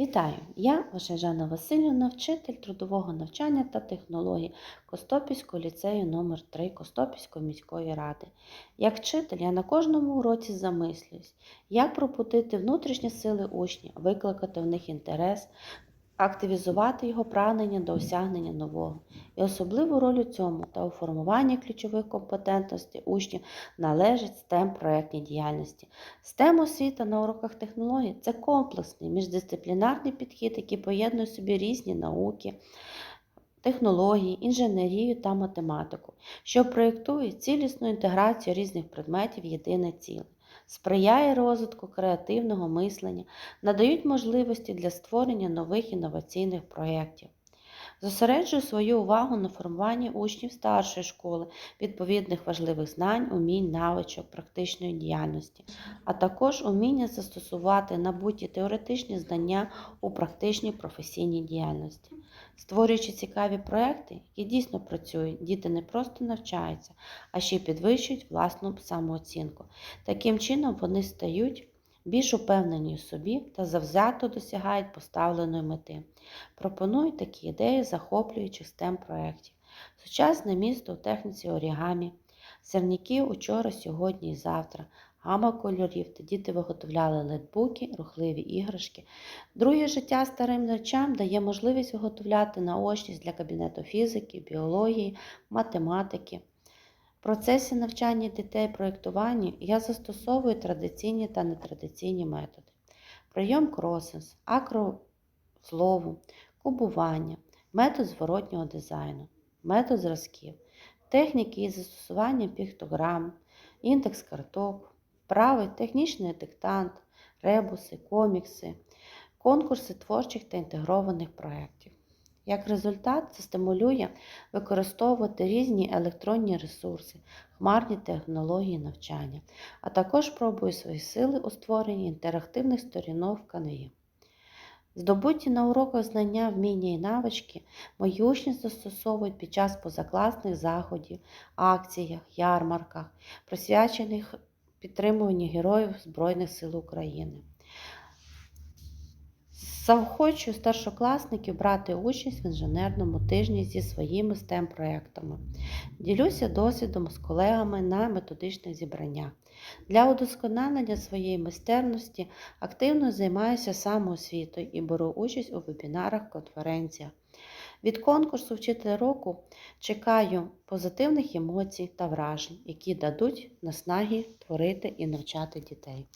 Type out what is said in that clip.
Вітаю! Я ваша Жанна Васильівна, вчитель трудового навчання та технологій Костопільського ліцею номер 3 Костопільської міської ради. Як вчитель я на кожному уроці замислююсь, як пропутити внутрішні сили учнів, викликати в них інтерес, активізувати його прагнення до осягнення нового. І особливу роль у цьому та у формуванні ключових компетентностей учнів належить STEM проєктній діяльності. STEM освіта на уроках технологій це комплексний міждисциплінарний підхід, який поєднує собі різні науки, технології, інженерію та математику, що проєктує цілісну інтеграцію різних предметів в єдине ціле. Сприяє розвитку креативного мислення, надають можливості для створення нових інноваційних проєктів. Зосереджую свою увагу на формуванні учнів старшої школи, відповідних важливих знань, умінь, навичок, практичної діяльності, а також уміння застосувати набуті теоретичні знання у практичній професійній діяльності. Створюючи цікаві проекти, які дійсно працюють, діти не просто навчаються, а ще й підвищують власну самооцінку. Таким чином вони стають більш упевнені у собі та завзято досягають поставленої мети. Пропоную такі ідеї захоплюючих STEM проєктів. Сучасне місто у техніці орігамі, сірники учора, сьогодні і завтра, гама кольорів, та діти виготовляли летбуки, рухливі іграшки. Друге життя старим речам дає можливість виготовляти наочність для кабінету фізики, біології, математики. В процесі навчання дітей проєктуванню я застосовую традиційні та нетрадиційні методи. Прийом кросенс, акрослову, кубування, метод зворотнього дизайну, метод зразків, техніки із застосуванням піктограм, індекс карток, правий технічний диктант, ребуси, комікси, конкурси творчих та інтегрованих проєктів. Як результат, це стимулює використовувати різні електронні ресурси, хмарні технології навчання, а також пробую свої сили у створенні інтерактивних сторінок в канві. Здобуті на уроках знання, вміння і навички мої учні застосовують під час позакласних заходів, акціях, ярмарках, присвячених підтримуванню героїв Збройних сил України. Заохочую старшокласників брати участь в інженерному тижні зі своїми STEM проектами. Ділюся досвідом з колегами на методичних зібраннях. Для удосконалення своєї майстерності активно займаюся самоосвітою і беру участь у вебінарах, конференціях. Від конкурсу Вчитель року чекаю позитивних емоцій та вражень, які дадуть наснаги творити і навчати дітей.